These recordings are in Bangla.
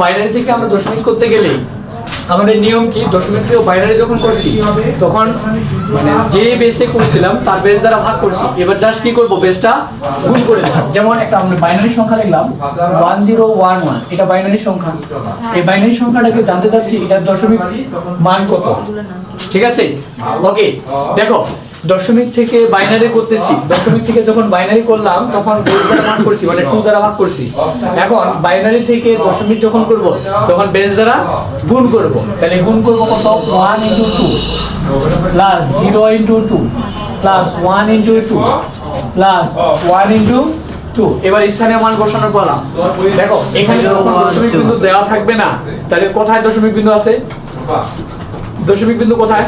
বাইনারি থেকে আমরা দশমিক করতে গেলে আমাদের নিয়ম কি? দশমিক থেকে বাইনারি যখন করছি, তখন মানে যে বেসে করছিলাম, তার বেস দ্বারা ভাগ করছি। এবার জাস্ট কি করব? বেসটা গুণ করে যেমন একটা আমরা বাইনারি সংখ্যা লিখলাম ওয়ান জিরো ওয়ান ওয়ান এটা বাইনারি সংখ্যা। এই বাইনারি সংখ্যাটাকে জানতে চাচ্ছি, এটার দশমিক মান কত? ঠিক আছে? ওকে দেখো দশমিক থেকে বাইনারি করতেছি। দশমিক থেকে যখন বাইনারি করলাম তখন বেস দ্বারা ভাগ করছি মানে টু দ্বারা ভাগ করছি। এখন বাইনারি থেকে দশমিক যখন করব তখন বেস দ্বারা গুণ করব। তাহলে গুণ করব কত? One into two plus zero into two plus one into two plus one into two এবার স্থানীয় মান বসানোর পালা দেখো এখানে যখন দশমিক বিন্দু দেওয়া থাকবে না তাহলে কোথায় দশমিক বিন্দু আছে? দশমিক বিন্দু কোথায়?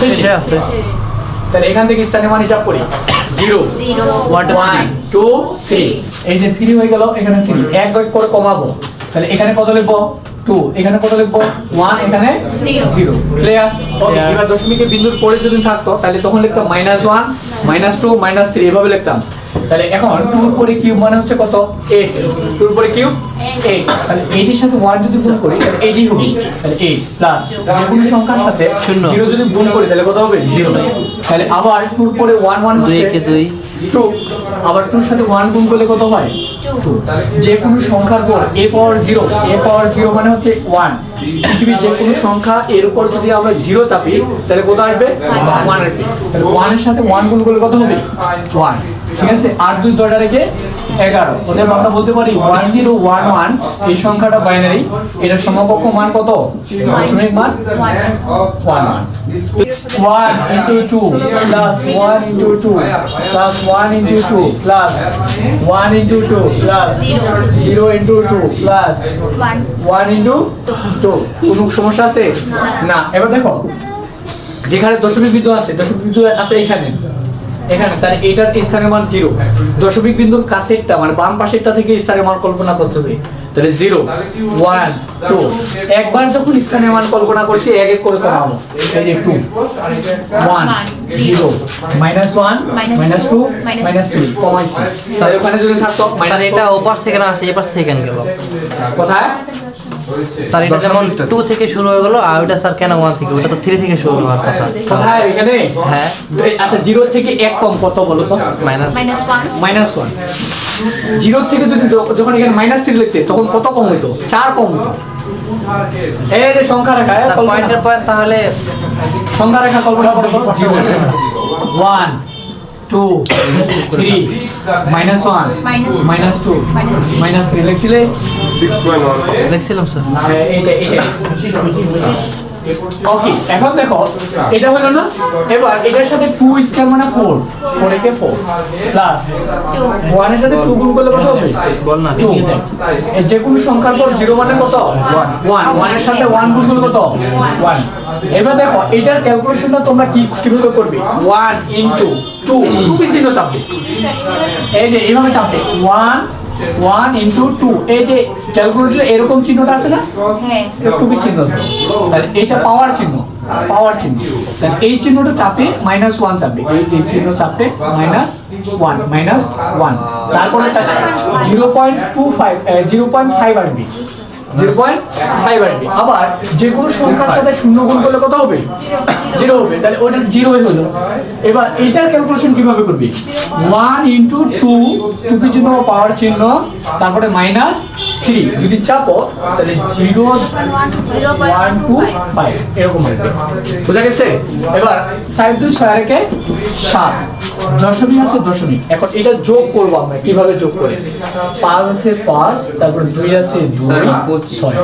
শেষে আছে। তাহলে এখান থেকে স্থানীয় মান হিসাব করি। জিরো। ওয়ান টু থ্রি এই যে থ্রি হয়ে গেল এখানে থ্রি এক এক করে কমাবো। তাহলে এখানে কত লিখব? টু এখানে কত লিখব? ওয়ান এখানে. জিরো ক্লিয়ার ওকে এবার দশমিকের বিন্দুর পরে যদি থাকতো তাহলে তখন লিখতাম minus one minus two minus three এভাবে লিখতাম। তাহলে এখন টুর পরে কিউব মানে হচ্ছে কত? এইট টুর পরে কিউব এইট তাহলে এইটের সাথে ওয়ান যদি গুণ করি তাহলে এইটই হবে। তাহলে এইট প্লাস যে কোনো সংখ্যার সাথে। জিরো যদি গুণ করি তাহলে কত হবে? জিরো তাহলে আবার টুর পরে ওয়ান ওয়ান দুই হচ্ছে একে দুই। টু আবার টুর সাথে ওয়ান গুণ করলে কত হয়? টু যে কোনো সংখ্যার পর এ পাওয়ার জিরো এ পাওয়ার জিরো মানে হচ্ছে ওয়ান পৃথিবীর যে কোনো সংখ্যা এর উপর যদি আমরা জিরো চাপি তাহলে কত আসবে? ওয়ান আসবে। তাহলে ওয়ানের সাথে ওয়ান গুণ করলে কত হবে? ওয়ান ঠিক আছে? আট দুই দশটা রেখে এগারো। অতএব আমরা বলতে পারি ওয়ান জিরো ওয়ান ওয়ান এই সংখ্যাটা বাইনারি এটার সমকক্ষ মান কত? দশমিক মান one one one into two plus one into two plus one into two plus one into two plus zero into two plus one one into two কোনো সমস্যা আছে? না। এবার দেখো যেখানে দশমিক বিন্দু আছে দশমিক বিন্দু আছে এখানে। এখানে তাহলে এটার স্থানীয় মান জিরো। দশমিক বিন্দুর কাছেরটা মানে বাম পাশেরটা থেকে স্থানীয় মান কল্পনা করতে হবে। তাহলে জিরো ওয়ান টু। একবার যখন স্থানীয় মান কল্পনা করছি এক এক করে কমাবো। এই যে two one zero minus one minus two minus three কমাইছি। তাহলে ওখানে যদি থাকতো মাইনাস এটা ওপাশ থেকে না আসে এপাশ থেকে কেন গেল? কোথায়? স্যার এটা যেমন টু থেকে শুরু হয়ে গেল আর ওটা স্যার কেন ওয়ান থেকে? ওটা তো থ্রি থেকে শুরু হওয়ার কথা। কোথায়? এখানে? হ্যাঁ। আচ্ছা জিরো থেকে এক কম কত বলো তো? Minus minus one minus one zero থেকে যদি যখন এখানে মাইনাস থ্রি লিখতে তখন কত কম হইতো? চার কম হইতো। এই যে সংখ্যা রেখা পয়েন্টের পয়েন্ট তাহলে সংখ্যা রেখা কল্পনা করো one two three minus one Minus two. Minus two. Minus three লিখছিলে লিখছিলাম স্যার হ্যাঁ, এইটা এইটা ওকে এখন দেখো এটা হলো না? এবার এটার সাথে টু স্কয়ার মানে ফোর ফোর একে ফোর প্লাস ওয়ানের সাথে টু গুণ করলে কত হবে? বল না, টু যে কোনো সংখ্যার পর জিরো মানে কত? ওয়ান ওয়ানের সাথে ওয়ান গুণ করলে কত? ওয়ান এবার দেখো এটার ক্যালকুলেশনটা তোমরা কি কীভাবে করবে? ওয়ান ইন্টু টু টু চিহ্ন চাপবে এই যে এইভাবে চাপবে ওয়ান ওয়ান ইন্টু টু এই যে ক্যালকুলেটর এরকম চিহ্নটা আছে না? হ্যাঁ। টুপি চিহ্ন আছে। তাহলে এটা পাওয়ার চিহ্ন। পাওয়ার চিহ্ন। এই চিহ্নটা চাপে মাইনাস ওয়ান চাপে। এই চিহ্ন চাপে মাইনাস ওয়ান মাইনাস ওয়ান তারপরে zero point two five zero point five zero আসবে আবার যে কোনো সংখ্যার সাথে শূন্য গুণ করলে কত হবে? জিরো হবে। তাহলে ওটা জিরোই হলো এবার এইটার ক্যালকুলেশন কীভাবে করবি? ওয়ান ইন্টু টু টুপি চিহ্ন? পাওয়ার চিহ্ন। তারপরে মাইনাস থ্রি যদি চাপো তাহলে জিরো ওয়ান টু ফাইভ এরকম আসবে বোঝা গেছে? এবার চার দুই ছয় সাত। দশমিক আছে দশমিক। এখন এটা যোগ করব আমরা। কীভাবে যোগ করে? পাঁচ আছে পাঁচ, তারপর দুই আছে দুই, ছয়।